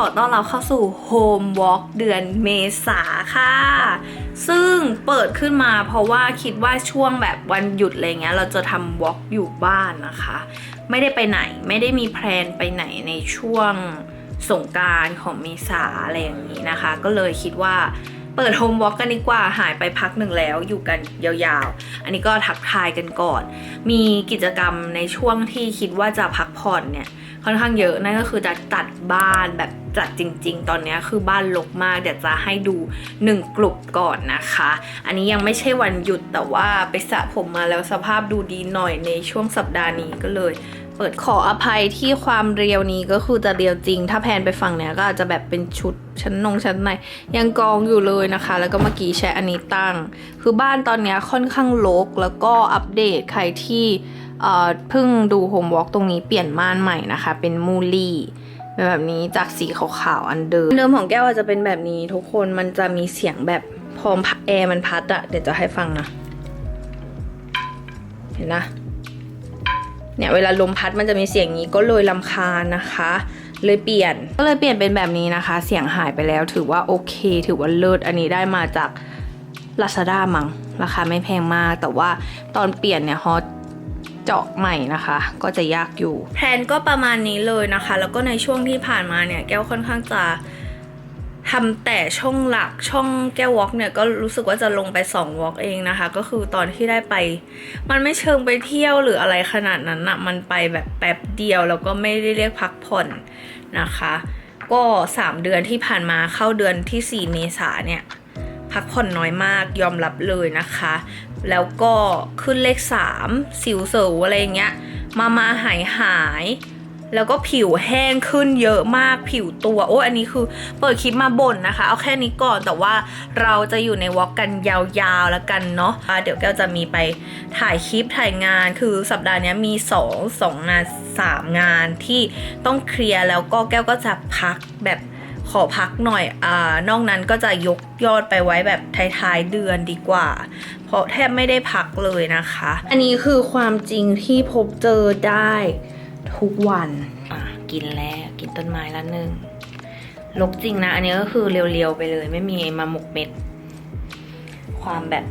ขอต้อนรับเข้าสู่ Home Walk เดือนเมษาค่ะ ซึ่งเปิดขึ้นมาเพราะว่าคิดว่าช่วงแบบวันหยุดอะไรเงี้ย เราจะทำ walk อยู่บ้านนะคะ ไม่ได้ไปไหนไม่ได้มีแพลนไปไหนในช่วงสงการของเมษาอะไรอย่างนี้นะคะ ก็เลยคิดว่าเปิด Home Walk กันดีกว่าหายไปพักหนึ่งแล้วอยู่กันยาวๆ อันนี้ก็ทักทายกันก่อน มีกิจกรรมในช่วงที่คิดว่าจะพักผ่อนเนี่ย ค่อนข้างเยอะนั่นก็คือจะจัดบ้านแบบจัดจริง ๆ ตอนนี้คือบ้านรกมากเดี๋ยวจะให้ดู 1 กลุ่มก่อนนะคะ อันนี้ยังไม่ใช่วันหยุดแต่ว่าไปสระผมมาแล้วสภาพดูดีหน่อยในช่วงสัปดาห์นี้ก็เลยเปิดขออภัยที่ความเรียวนี้ก็คือจะเรียวจริง ถ้าแพนไปฝั่งเนี้ยก็อาจจะแบบเป็นชุดชั้นนงชั้นในยังกองอยู่เลยนะคะ แล้วก็เมื่อกี้ใช้อันนี้ตั้ง คือบ้านตอนเนี้ยค่อนข้างรกแล้วก็อัปเดตใครที่ เพิ่งดูโฮมวอล์กตรงนี้เปลี่ยนม่านใหม่นะคะ เป็นมูลี่เป็นแบบนี้จากสีขาวๆอันเดิมเดิมของแก้วอาจจะเป็นแบบนี้ทุกคนมันจะมีเสียงแบบพอแอร์มันพัดอะเดี๋ยวจะให้ฟังนะ เห็นนะเนี่ยเวลาลมพัดมันจะมีเสียงนี้ก็เลยลำคาญนะคะ เลยเปลี่ยนก็เลยเปลี่ยนเป็นแบบนี้นะคะ เสียงหายไปแล้วถือว่าโอเค ถือว่าเลิศอันนี้ได้มาจาก Lazada มั้งราคาไม่แพงมาก แต่ว่าตอนเปลี่ยนเนี่ยฮอต เจาะใหม่นะคะ ก็จะยากอยู่ แพลนก็ประมาณนี้เลยนะคะ แล้วก็ในช่วงที่ผ่านมาเนี่ยแก้วค่อนข้างจะทำแต่ช่องหลักช่องแก้ววอล์กเนี่ยก็รู้สึกว่าจะลงไป2วอล์กเองนะคะ ก็คือตอนที่ได้ไป มันไม่เชิงไปเที่ยวหรืออะไรขนาดนั้นนะมันไปแบบแป๊บเดียวแล้วก็ไม่ได้เรียกพักผ่อนนะคะ ก็ 3 เดือนที่ผ่านมาเข้าเดือนที่ 4 เมษาเนี่ย พักผ่อนน้อยมากยอมรับเลยนะคะ แล้วก็ขึ้นเลข 3 สิวเสวอะไรเงี้ย มามาหายหายแล้วก็ผิวแห้งขึ้นเยอะมากผิวตัว โอ้อันนี้คือเปิดคลิปมาบ่นนะคะ เอาแค่นี้ก่อนแต่ว่าเราจะอยู่ในวอล์กกันยาวๆแล้วกันเนาะะเดี๋ยวแก้วจะมีไปถ่ายคลิปถ่ายงาน คือสัปดาห์นี้มี 2 2 งาน 3 งานที่ต้องเคลียร์แล้วก็แก้วก็จะพักแบบ ขอพักหน่อยอ่านอกนั้นก็จะยกยอดไปไว้แบบท้ายๆเดือนดีกว่า เพราะแทบไม่ได้พักเลยนะคะ อันนี้คือความจริงที่พบเจอได้ทุกวันอะกินแล้วกินต้นไม้ละหนึ่งลกจริงนะ อันนี้ก็คือเรียวๆไปเลย ไม่มีมาหมกเม็ด ความแบบ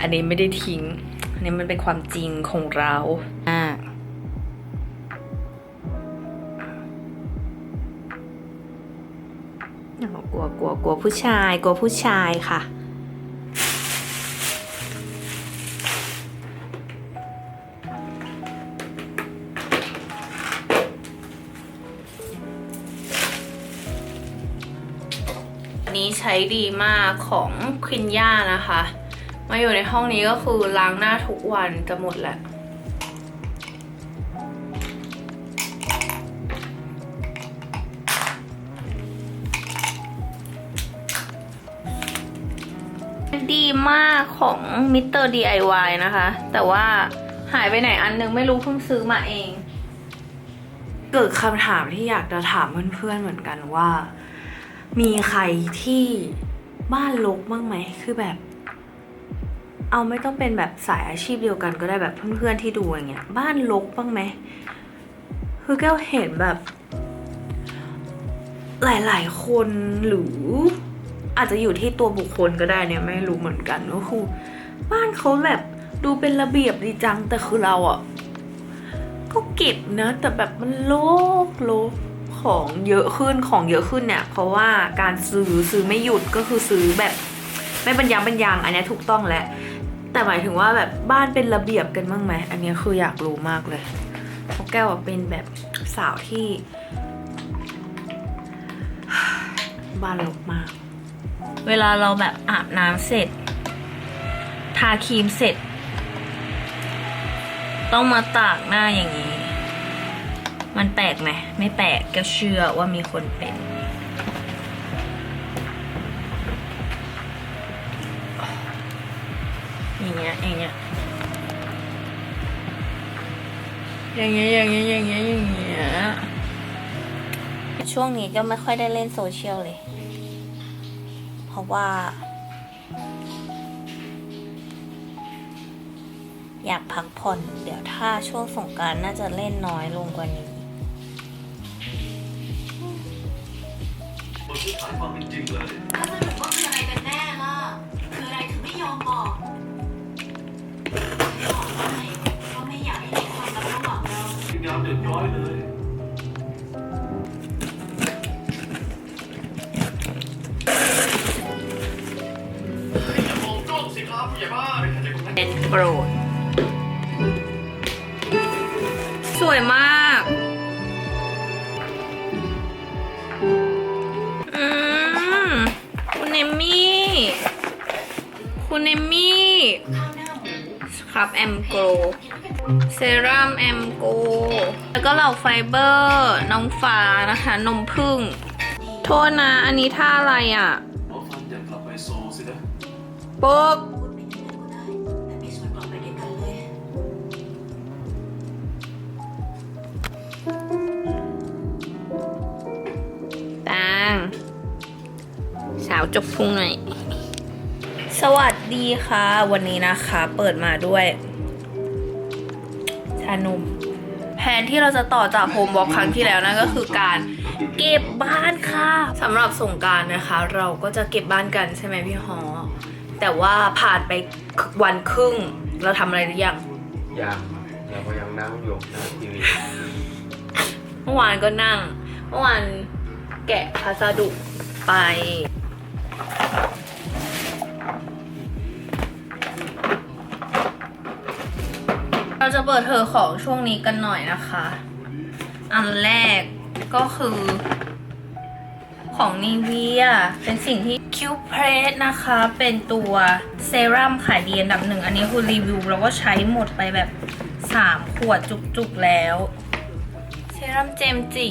อันนี้ไม่ได้ทิ้ง อันนี้มันเป็นความจริงของเรา กลัวผู้ชาย กลัวผู้ชายค่ะนนี้ใช้ดีมากของควินย่านะคะ มาอยู่ในห้องนี้ก็คือล้างหน้าทุกวันจะหมดแหละ ดีมากของมิสเตอร์ DIY นะคะ แต่ว่าหายไปไหนอันนึงไม่รู้เพิ่งซื้อมาเอง เกิดคำถามที่อยากจะถามเพื่อนๆเหมือนกันว่า มีใครที่บ้านรกบ้างไหมคือแบบ เอาไม่ต้องเป็นแบบสายอาชีพเดียวกันก็ได้แบบเพื่อนๆที่ดูอย่างเงี้ยบ้านรกบ้างไหมคือแก้วเห็นแบบ หลายๆ คนหรือ อาจจะอยู่ที่ตัวบุคคลก็ได้เนี่ยไม่รู้เหมือนกันก็คือบ้านเขาแบบดูเป็นระเบียบดีจังแต่คือเราอะก็เก็บนะแต่แบบมันโลกโลกของเยอะขึ้นของเยอะขึ้นเนี่ย เพราะว่าการซื้อซื้อไม่หยุดก็คือซื้อแบบไม่บรรยังบรรยังอันนี้ถูกต้องแหล้วแต่หมายถึงว่าแบบบ้านเป็นระเบียบกันบ้างไหมอันนี้คืออยากรู้มากเลยเพราะแก้วเป็นแบบสาวที่บ้านรกมาก เวลาเราแบบอาบน้ำเสร็จ ทาครีมเสร็จ ต้องมาตากหน้าอย่างนี้ มันแปลกไหมไม่แปลกก็เชื่อว่ามีคนเป็นอย่างเงี้ยอย่างเงี้ยอย่างเงี้ยอย่างเงี้ยอย่างเงี้ยอย่างเงี้ยช่วงนี้ก็ไม่ค่อยได้เล่นโซเชียลเลย ราะว่า อยากพักผ่อน เดี๋ยวถ้าช่วงสงกรารน่าจะเล่นน้อยลงกว่านี้มันคือขายความเป็นจริงเลยแล้วสรุปว่าคืออะไรกันแน่ล่ะ คืออะไรถึงไม่ยอมบอกบอกไม่ก็ไม่อยากให้มีความลับระหว่างเราทีมงานเดือดร้อยเลย เข้าใจตรงนั้นเป็นโปรด สวยมากอืมคุณเอมมี่ คุณเอมมี่ครับแอมโกลเซรั่มแอมโก แล้วก็เหล่าไฟเบอร์ น้องฟ้านะคะ นมพึ่ง โทษนะ อันนี้ท่าอะไรอะหมอฟันอยากกลับาวจกพุงหน่อย สวัสดีค่ะ วันนี้นะคะ เปิดมาด้วยชานมแผนที่เราจะต่อจากโฮมวอล์คครั้งที่แล้วนั่นก็คือการเก็บบ้านค่ะสำหรับสงกรารนะคะ เราก็จะเก็บบ้านกันใช่ไหมพี่ฮอแต่ว่าผ่านไปวันครึ่ง เราทำอะไรหรือยังยังเราก็ยังนั่งอยู่หน้าทีวีเมื่อวานก็นั่ง เมื่อวานแกะพัสดุไป เราจะเปิดเธอของช่วงนี้กันหน่อยนะคะ อันแรกก็คือของนีเวียเป็นสิ่งที่คิวเพรสนะคะ เป็นตัวเซรั่มขายดีอันดับหนึ่ง อันนี้คือรีวิวเราก็ใช้หมดไปแบบ 3 ขวดจุกๆแล้ว เซรั่มเจมจิ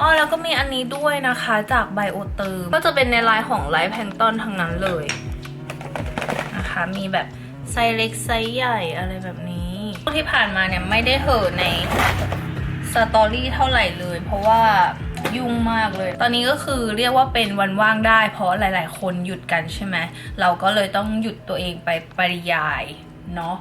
อ๋อแล้วก็มีอันนี้ด้วยนะคะจากไบโอเตอร์ก็จะเป็นในลายของไลฟ์แพงตอนทั้งนั้นเลยนะคะมีแบบไซส์เล็กไซส์ใหญ่อะไรแบบนี้ที่ผ่านมาเนี่ยไม่ได้เหอในสตอรี่เท่าไหร่เลย เพราะว่ายุ่งมากเลย ตอนนี้ก็คือเรียกว่าเป็นวันว่างได้ เพราะหลาย ๆ คนหยุดกันใช่ไหมเราก็เลยต้องหยุดตัวเองไปปริยายเนาะ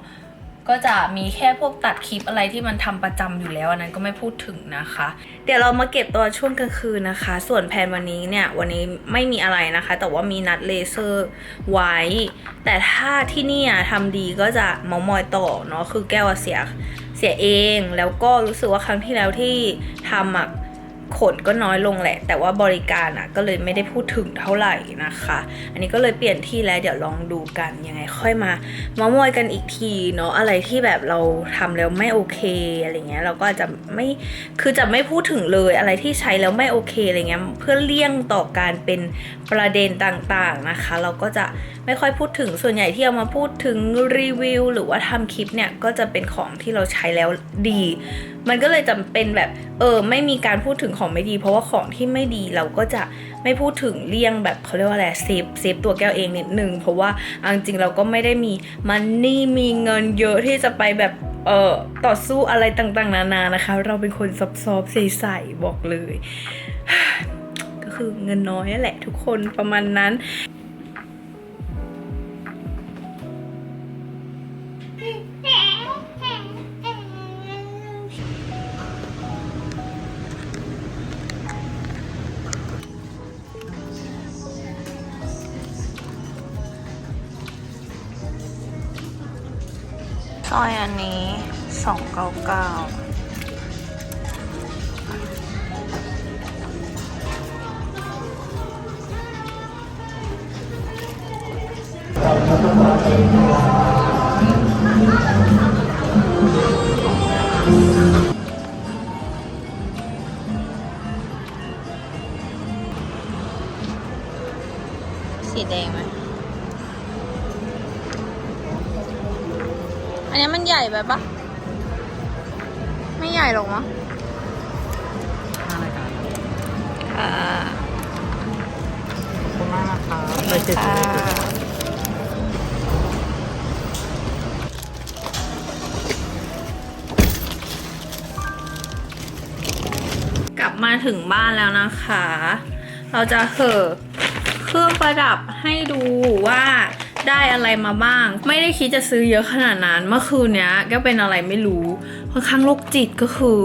ก็จะมีแค่พวกตัดคลิปอะไรที่มันทำประจำอยู่แล้วอันนั้นก็ไม่พูดถึงนะคะ เดี๋ยวเรามาเก็บตัวช่วงกลางคืนนะคะ ส่วนแผนวันนี้เนี่ยวันนี้ไม่มีอะไรนะคะ แต่ว่ามีนัดเลเซอร์ไว้ แต่ถ้าที่นี่ทำดีก็จะเมามอยต่อเนาะคือแก้วเสียเสียเอง แล้วก็รู้สึกว่าครั้งที่แล้วที่ทำอะ ขนก็น้อยลงแหละ แต่ว่าบริการอะก็เลยไม่ได้พูดถึงเท่าไหร่นะคะ อันนี้ก็เลยเปลี่ยนที่แล้วเดี๋ยวลองดูกันยังไงค่อยมาเมามอยกันอีกทีเนาะอะไรที่แบบเราทำแล้วไม่โอเคอะไรเงี้ยเราก็จะไม่คือจะไม่พูดถึงเลยอะไรที่ใช้แล้วไม่โอเคอะไรเงี้ยเพื่อเลี่ยงต่อการเป็นประเด็นต่างๆนะคะ เราก็จะไม่ค่อยพูดถึงส่วนใหญ่ที่เอามาพูดถึงรีวิวหรือว่าทำคลิปเนี่ยก็จะเป็นของที่เราใช้แล้วดี มันก็เลยจำเป็นแบบเออไม่มีการพูดถึงของไม่ดี เพราะว่าของที่ไม่ดีเราก็จะไม่พูดถึงเลี่ยงแบบเขาเรียกว่าอะไรเซฟเซฟตัวแก้วเองนิดนึงเพราะว่าเอาจริงเราก็ไม่ได้มีมันนี่มีเงินเยอะที่จะไปแบบเออต่อสู้อะไรต่างๆ นานานะคะ เราเป็นคนซอบๆใสๆบอกเลย ก็คือเงินน้อยแหละทุกคนประมาณนั้น สร้อยอันนี้สองเก้าเก้า ไปปะไม่ใหญ่หรอกมั้งค่ะขอบคุณมากนะครับค่ะกลับมาถึงบ้านแล้วนะคะ เราจะเหอะเครื่องประดับให้ดูว่า ได้อะไรมาบ้าง ไม่ได้คิดจะซื้อเยอะขนาดนั้น เมื่อคืนเนี้ยก็เป็นอะไรไม่รู้ค่อนข้างโรคจิตก็คือ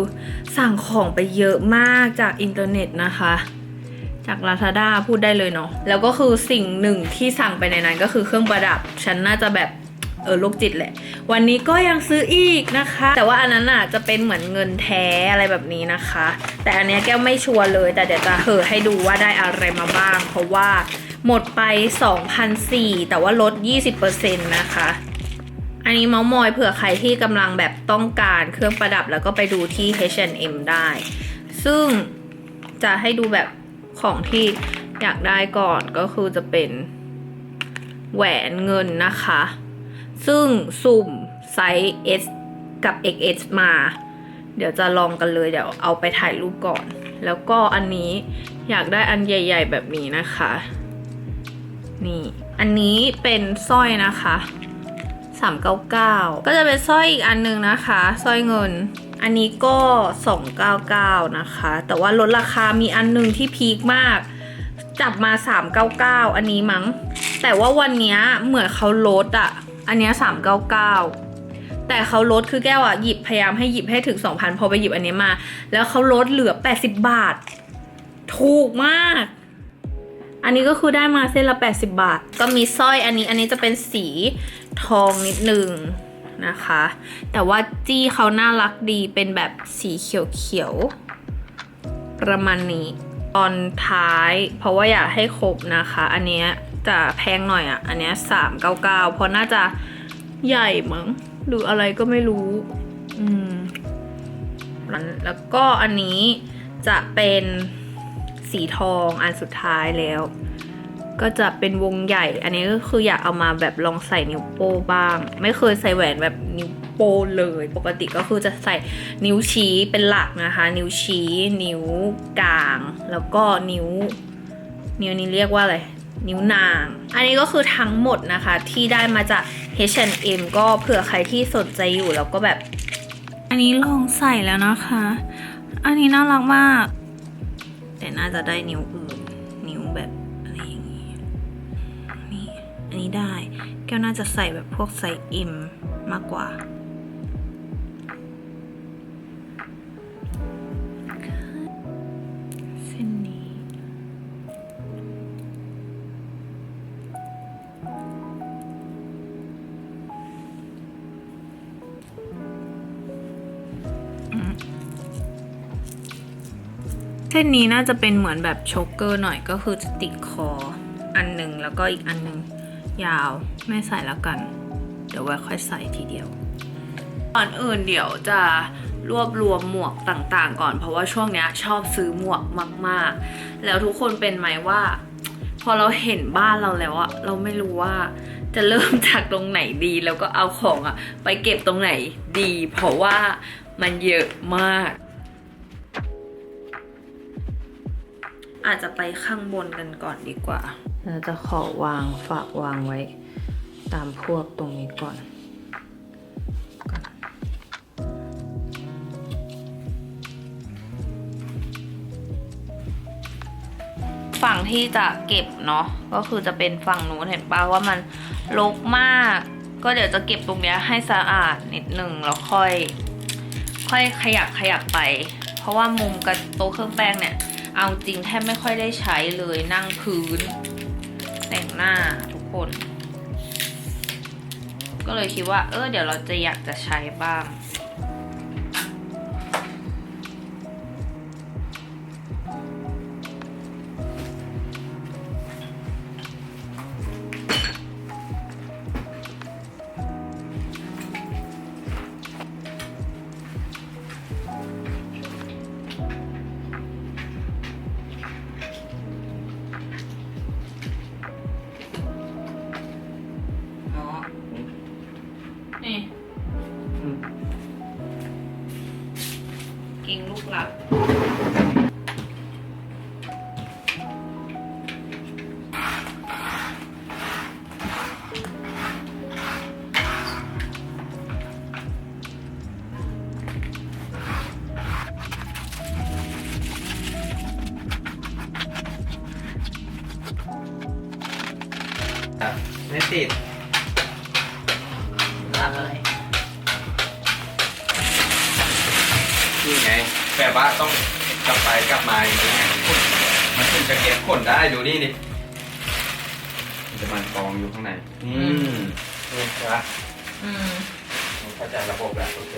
สั่งของไปเยอะมากจากอินเทอร์เน็ตนะคะ จาก Lazada พูดได้เลยเนาะแล้วก็คือสิ่งหนึ่งที่สั่งไปในนั้นก็คือเครื่องประดับ ฉันน่าจะแบบเออโรคจิตแหละ วันนี้ก็ยังซื้ออีกนะคะ แต่ว่าอันนั้นอะจะเป็นเหมือนเงินแท้อะไรแบบนี้นะคะ แต่อันเนี้ยแก้วไม่ชัวร์เลย แต่เดี๋ยวจะเหอให้ดูว่าได้อะไรมาบ้าง เพราะว่า หมดไป 2,004แต่ว่าลด 20%นะคะ อันนี้เมาส์มอยเผื่อใครที่กำลังแบบต้องการเครื่องประดับแล้วก็ไปดูที่ H&M ได้ ซึ่งจะให้ดูแบบของที่อยากได้ก่อนก็คือจะเป็นแหวนเงินนะคะ ซึ่งสุ่มไซส์ S กับ XS มา เดี๋ยวจะลองกันเลยเดี๋ยวเอาไปถ่ายรูปก่อน แล้วก็อันนี้อยากได้อันใหญ่ ๆ แบบนี้นะคะ นี่ อันนี้เป็นสร้อยนะคะ399 ก็จะเป็นสร้อยอีกอันหนึงนะคะสร้อยเงิน อันนี้ก็ 299 นะคะ แต่ว่าลดราคามีอันหนึงที่พีคมาก จับมา 399 อันนี้มั้ง แต่ว่าวันนี้เหมือนเขาลดอะอันเนี้ย399 แต่เขาลดคือแก้วอะหยิบพยายามให้หยิบให้ถึง 2,000 พอไปหยิบอันนี้มา แล้วเขาลดเหลือ 80 บาท ถูกมาก อันนี้ก็คือได้มาเส้นละ 80 บาท ก็มีสร้อยอันนี้อันนี้จะเป็นสีทองนิดนึงนะคะ แต่ว่าจี้เขาน่ารักดีเป็นแบบสีเขียวๆประมาณนี้ ตอนท้าย เพราะว่าอยากให้ครบนะคะ อันเนี้ยจะแพงหน่อยอะ่ะ อันเนี้ย399เพราะน่าจะใหญ่มั้งหรืออะไรก็ไม่รู้ อืม แล้วก็อันนี้จะเป็น สีทองอันสุดท้ายแล้ว ก็จะเป็นวงใหญ่ อันนี้ก็คืออยากเอามาแบบลองใส่นิ้วโป้บ้าง ไม่เคยใส่แหวนแบบนิ้วโป้เลย ปกติก็คือจะใส่นิ้วชี้เป็นหลักนะคะ นิ้วชี้ นิ้วกลาง แล้วก็นิ้ว นิ้วนี้เรียกว่าอะไรนิ้วนาง อันนี้ก็คือทั้งหมดนะคะที่ได้มาจาก H&M ก็เผื่อใครที่สนใจอยู่แล้วก็แบบ อันนี้ลองใส่แล้วนะคะ อันนี้น่ารักมาก แต่น่าจะได้นิ้วอื่น นิ้วแบบอะไรอย่างนี้นี่อันนี้ได้ แก้วน่าจะใส่แบบพวกไซส์ M มากกว่า เส้นนี้น่าจะเป็นเหมือนแบบโชกเกอร์หน่อยก็คือจะติดคออันหนึ่งแล้วก็อีกอันหนึ่งยาวไม่ใส่แล้วกัน เดี๋ยวไว้ค่อยใส่ทีเดียวก่อนอื่นเดี๋ยวจะรวบรวมหมวกต่างๆ ก่อนเพราะว่าช่วงนี้ชอบซื้อหมวกมากๆ แล้วทุกคนเป็นไหมว่า พอเราเห็นบ้านเราแล้วอะเราไม่รู้ว่าจะเริ่มจากตรงไหนดี แล้วก็เอาของอะไปเก็บตรงไหนดี เพราะว่ามันเยอะมาก อาจจะไปข้างบนกันก่อนดีกว่าเราจะขอวางฝากวางไว้ ตามพวกตรงนี้ก่อนฝั่งที่จะเก็บเนาะก็คือจะเป็นฝั่งนู้นเห็นป่าว่ามันรกมาก ก็เดี๋ยวจะเก็บตรงนี้ให้สะอาดนิดหนึ่งแล้วค่อย ค่อยขยับขยับไป เพราะว่ามุมกับโต๊ะเครื่องแป้งเนี่ย เอาจริงแทบไม่ค่อยได้ใช้เลยนั่งพื้น แต่งหน้าทุกคน ก็เลยคิดว่า เออเดี๋ยวเราจะอยากจะใช้บ้าง ด้ดูนี่ดิมันจะมันกองอยู่ข้างในนี่นี่ใช่ปะอืม เข้าใจระบบแล้วโอเค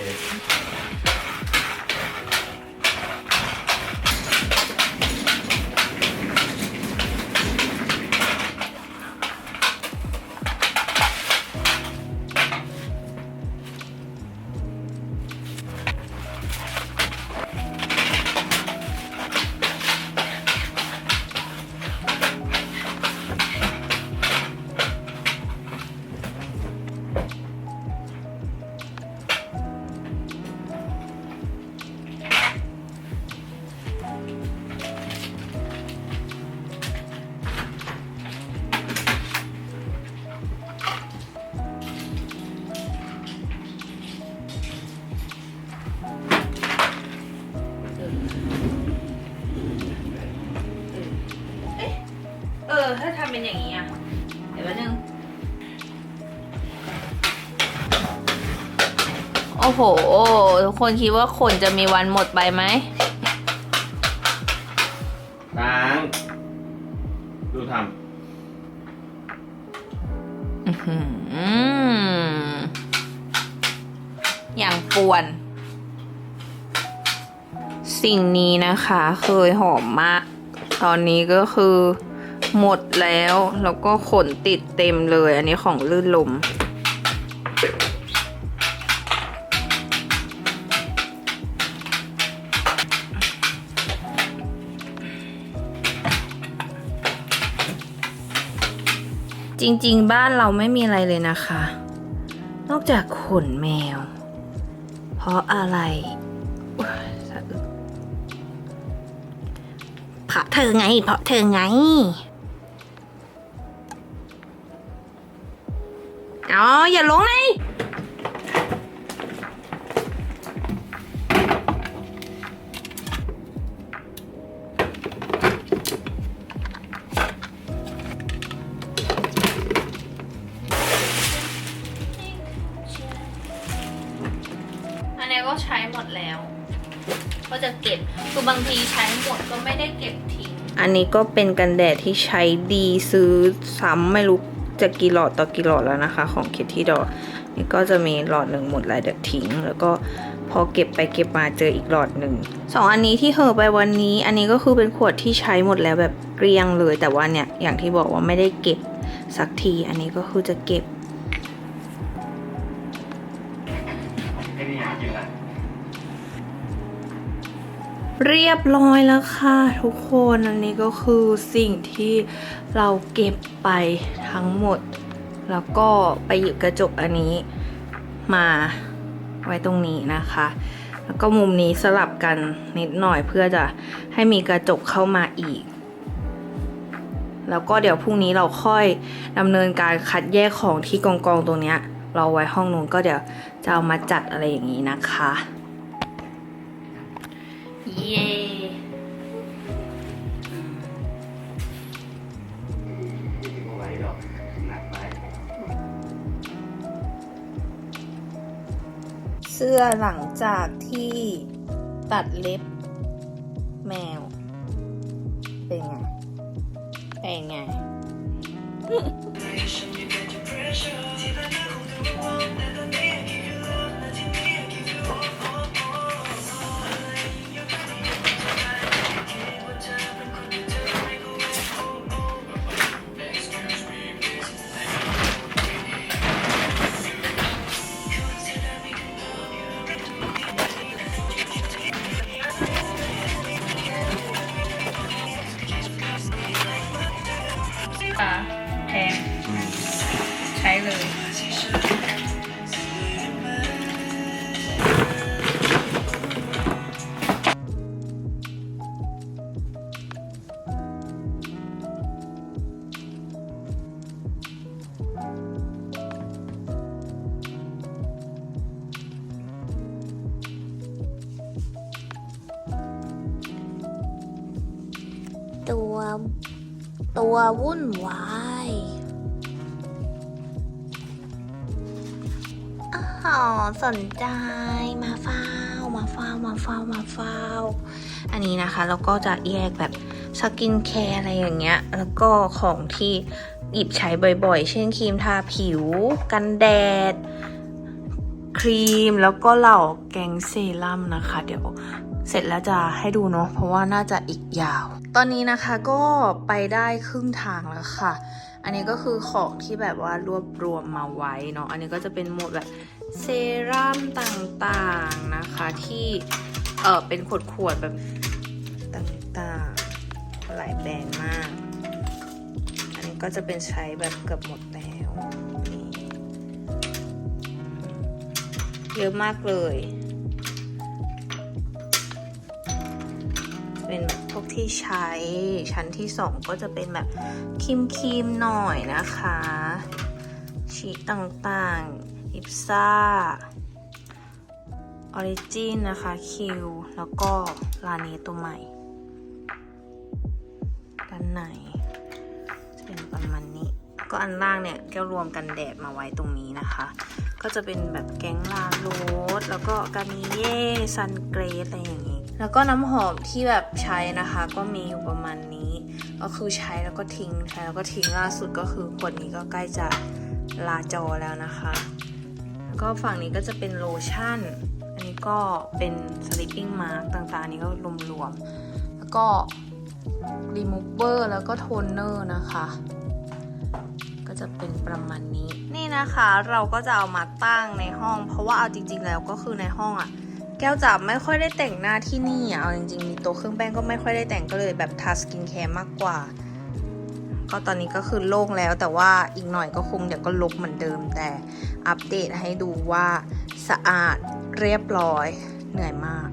เออ ถ้าทำเป็นอย่างนี้อะ เดี๋ยวแป๊บนึง โอ้โห ทุกคนคิดว่าขนจะมีวันหมดไปไหมล้างดูทอื้อหืออย่างป่วน สิ่งนี้นะคะเคยหอมมาก ตอนนี้ก็คือหมดแล้ว แล้วก็ขนติดเต็มเลย อันนี้ของลื่นลม จริงๆ บ้านเราไม่มีอะไรเลยนะคะ นอกจากขนแมว เพราะอะไร เพราะเธอไง เพราะเธอไง อ๋อ อย่าลงเลยอันนี้ก็ใช้หมดแล้ว ก็จะเก็บ คือบางทีใช้หมดก็ไม่ได้เก็บท อันนี้ก็เป็นกันแดดที่ใช้ดีซื้อซ้ำไม่รู้จะกี่หลอดต่อกี่หลอดแล้วนะคะ ของคิดที่ดอนี่ก็จะมีหลอดหนึ่งหมดแล้วเดี๋ยวทิ้ง แล้วก็พอเก็บไปเก็บมาเจออีกหลอดหนึ่งสองอันนี้ที่เหอไปวันนี้ อันนี้ก็คือเป็นขวดที่ใช้หมดแล้วแบบเกลี้ยงเลย แต่ว่าเนี่ยอย่างที่บอกว่าไม่ได้เก็บสักที อันนี้ก็คือจะเก็บ เรียบร้อยแล้วค่ะทุกคนอันนี้ก็คือสิ่งที่เราเก็บไปทั้งหมด แล้วก็ไปหยิบกระจกอันนี้มาไว้ตรงนี้นะคะ แล้วก็มุมนี้สลับกันนิดหน่อยเพื่อจะให้มีกระจกเข้ามาอีก แล้วก็เดี๋ยวพรุ่งนี้เราค่อยดำเนินการคัดแยกของที่กองกองๆตรงเนี้ยเราไว้ห้องนู้นก็เดี๋ยวจะเอามาจัดอะไรอย่างนี้นะคะ เย้ไว้ดอกหนักไปเสื้อหลังจากที่ตัดเล็บแมว เป็นไง เป็นไงค่ะ ตัว ตัววุ่นวายอ๋อสนใจมาเฝ้ามาเฝ้ามาเฝ้ามาเฝ้า อันนี้นะคะเราก็จะแยกแบบสกินแคร์อะไรอย่างเงี้ย แล้วก็ของที่หยิบใช้บ่อยๆ เช่นครีมทาผิว กันแดด รีมแล้วก็เหล่าแกงเซรั่มนะคะ เดี๋ยวเสร็จแล้วจะให้ดูเนาะเพราะว่าน่าจะอีกยาว ตอนนี้นะคะก็ไปได้ครึ่งทางแล้วค่ะ อันนี้ก็คือของที่แบบว่ารวบรวมมาไว้เนาะอันนี้ก็จะเป็นหมดแบบเซรั่มต่างๆนะคะที่เออเป็นขวดๆแบบต่างๆหลายแบรนด์มาก อันนี้ก็จะเป็นใช้แบบเกือบหมดแล้ว เยอะมากเลย เป็นแบบพวกที่ใช้ชั้นที่สองก็จะเป็นแบบครีมครีมหน่อยนะคะ ชีสต่างๆ อิปซ่าออริจินนะคะ คิว แล้วก็ลาเนตัวใหม่ ด้านในจะเป็นประมาณนี้ ก็อันล่างเนี่ยแก้วรวมกันแดดมาไว้ตรงนี้นะคะ ก็จะเป็นแบบแก๊งลาโรสแล้วก็กามิเย่ซันเกรสอะไรอย่างนี้ แล้วก็น้ำหอมที่แบบใช้นะคะ ก็มีอยู่ประมาณนี้ ก็คือใช้แล้วก็ทิ้งใช้แล้วก็ทิ้งล่าสุดก็คือขวดนี้ก็ใกล้จะลาจอแล้วนะคะ แล้วก็ฝั่งนี้ก็จะเป็นโลชั่น อันนี้ก็เป็น sleeping mask ต่างๆนนี้ก็รวมๆ แล้วก็ remover แล้วก็โทนเนอร์นะคะ จะเป็นประมาณนี้ นี่นะคะเราก็จะเอามาตั้งในห้อง เพราะว่าเอาจริง ๆ แล้วก็คือในห้องอะแก้วจับไม่ค่อยได้แต่งหน้าที่นี่อะเอาจริงๆมีโต๊ะเครื่องแป้งก็ไม่ค่อยได้แต่งก็เลยแบบทาสกินแคร์มากกว่า ก็ตอนนี้ก็คือโล่งแล้วแต่ว่าอีกหน่อยก็คงเดี๋ยวก็ลบเหมือนเดิม แต่อัปเดตให้ดูว่าสะอาดเรียบร้อยเหนื่อยมาก